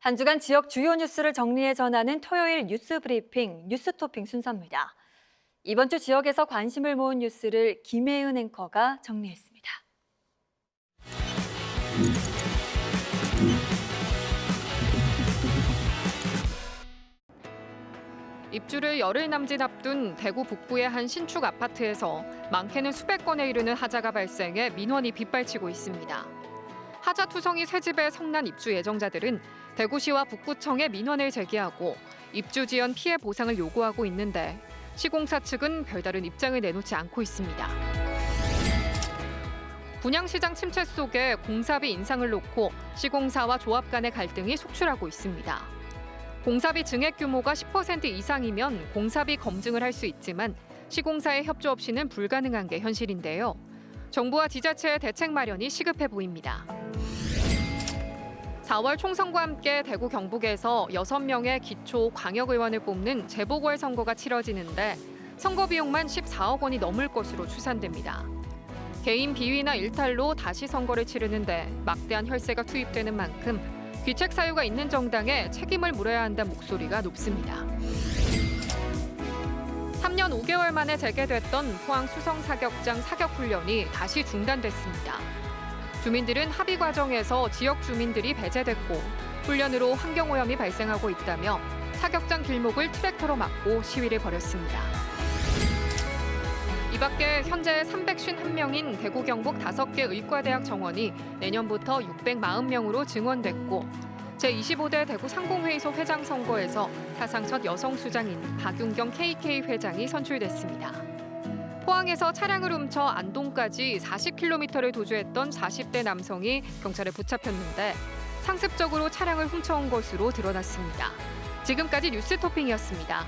한 주간 지역 주요 뉴스를 정리해 전하는 토요일 뉴스 브리핑 뉴스 토핑 순서입니다. 이번 주 지역에서 관심을 모은 뉴스를 김혜은 앵커가 정리했습니다. 입주를 열흘 남짓 앞둔 대구 북부의 한 신축 아파트에서 많게는 수백 건에 이르는 하자가 발생해 민원이 빗발치고 있습니다. 하자 투성이 새 집에 성난 입주 예정자들은 대구시와 북구청에 민원을 제기하고 입주 지연 피해 보상을 요구하고 있는데 시공사 측은 별다른 입장을 내놓지 않고 있습니다. 분양시장 침체 속에 공사비 인상을 놓고 시공사와 조합 간의 갈등이 속출하고 있습니다. 공사비 증액 규모가 10% 이상이면 공사비 검증을 할 수 있지만 시공사의 협조 없이는 불가능한 게 현실인데요. 정부와 지자체의 대책 마련이 시급해 보입니다. 4월 총선과 함께 대구 경북에서 6명의 기초 광역의원을 뽑는 재보궐선거가 치러지는데 선거 비용만 14억 원이 넘을 것으로 추산됩니다. 개인 비위나 일탈로 다시 선거를 치르는데 막대한 혈세가 투입되는 만큼 귀책 사유가 있는 정당에 책임을 물어야 한다는 목소리가 높습니다. 3년 5개월 만에 재개됐던 포항 수성 사격장 사격 훈련이 다시 중단됐습니다. 주민들은 합의 과정에서 지역 주민들이 배제됐고 훈련으로 환경 오염이 발생하고 있다며 사격장 길목을 트랙터로 막고 시위를 벌였습니다. 이 밖에 현재 351명인 대구 경북 5개 의과대학 정원이 내년부터 640명으로 증원됐고 제25대 대구 상공회의소 회장 선거에서 사상 첫 여성 수장인 박윤경 KK 회장이 선출됐습니다. 포항에서 차량을 훔쳐 안동까지 40km를 도주했던 40대 남성이 경찰에 붙잡혔는데 상습적으로 차량을 훔쳐온 것으로 드러났습니다. 지금까지 뉴스 토핑이었습니다.